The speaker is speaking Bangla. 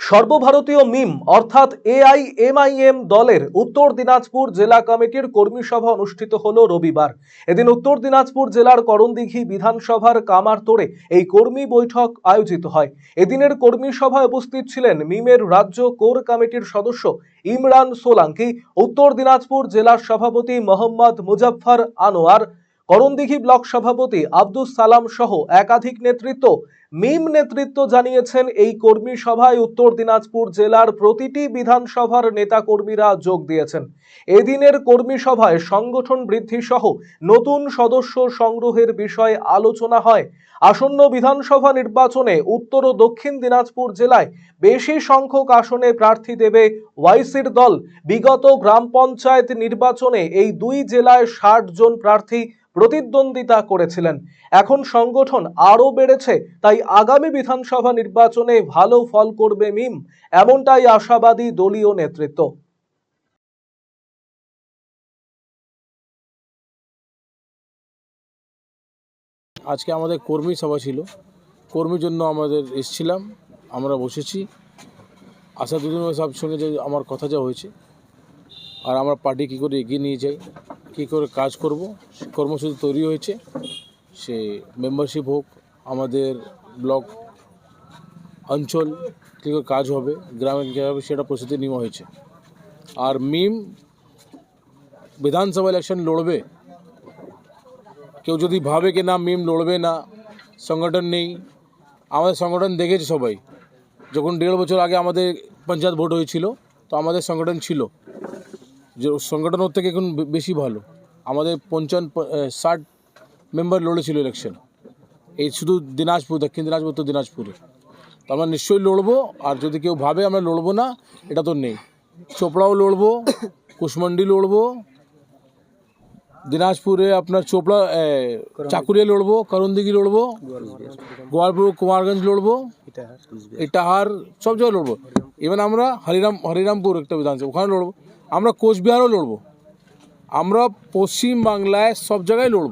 সর্বভারতীয় মিম, অর্থাৎ এআইএমআইএম দলের উত্তর দিনাজপুর জেলা কমিটির কর্মী সভা অনুষ্ঠিত হল রবিবার। এদিন উত্তর দিনাজপুর জেলার করণদিঘি বিধানসভার কামারতোড়ে এই কর্মী বৈঠক আয়োজিত হয়। এদিনের কর্মী সভায় উপস্থিত ছিলেন মিমের রাজ্য কোর কমিটির সদস্য ইমরান সোলাঙ্কি, উত্তর দিনাজপুর জেলার সভাপতি মোহাম্মদ মুজাফফর আনোয়ার করণদিঘি ব্লক সভাপতি আব্দুস সালাম সহ একাধিক নেতৃত্ব মিম নেতৃত্ব জানিয়েছেন এই কর্মী সভায় উত্তর দিনাজপুর জেলার প্রতিটি বিধানসভার নেতাকর্মীরা যোগ দিয়েছেন। এদিনের কর্মী সভায় সংগঠন বৃদ্ধি সহ নতুন সদস্য সংগ্রহের বিষয়ে আলোচনা হয়। আসন্ন বিধানসভা নির্বাচনে উত্তর ও দক্ষিণ দিনাজপুর জেলায় বেশি সংখ্যক আসনে প্রার্থী দেবে ওয়াইসির দল। বিগত গ্রাম পঞ্চায়েত নির্বাচনে এই দুই জেলায় ষাট জন প্রার্থী প্রতিদ্বন্দ্বিতা করেছিলেন। এখন সংগঠন আরও বেড়েছে, তাই আগামী বিধানসভা নির্বাচনে ভালো ফল করবে মিম, এমনটাই আশাবাদী দলীয় নেতৃত্ব। আজকে আমাদের কর্মী সভা ছিল। কর্মীর জন্য আমাদের এসছিলাম, আমরা বসেছি। আসাদুদ্দিন সাহেবের সঙ্গে যে আমার কথা যা হয়েছে, আর আমরা পার্টি কী করে এগিয়ে নিয়ে যাই কী করে কাজ করব কর্মসূচি তৈরি হয়েছে, সে মেম্বারশিপ হোক, আমাদের ব্লক অঞ্চল কী করে কাজ হবে, গ্রামে কী হবে, সেটা প্রস্তুতি নেওয়া হয়েছে। আর মিম বিধানসভা ইলেকশন লড়বে, কেউ যদি ভাবে কি না মিম লড়বে না, সংগঠন নেই, আমাদের সংগঠন দেখেছে সবাই, যখন দেড় বছর আগে আমাদের পঞ্চায়েত ভোট হয়েছিল, তো আমাদের সংগঠন ছিল। যে সংগঠন ওর থেকে এখন বেশি ভালো। আমাদের পঞ্চান্ন ষাট মেম্বার লড়েছিল ইলেকশন এই শুধু দিনাজপুর দক্ষিণ দিনাজপুর তো দিনাজপুরে। তো আমরা নিশ্চয়ই লড়বো আর যদি কেউ ভাবে আমরা লড়বো না এটা তো নেই। চোপড়াও লড়বো কুশমন্ডি লড়বো দিনাজপুরে আপনার চোপড়া চাকুরিয়া লড়বো করণদিঘি লড়বো গোয়ালপুর কুমারগঞ্জ লড়বো ইটাহার সব জায়গায় লড়বো। ইভেন আমরা হরিরাম হরিরামপুর একটা বিধানসভা ওখানে লড়বো। আমরা কোচবিহারও লড়ব। আমরা পশ্চিমবাংলায় সব জায়গায় লড়বো।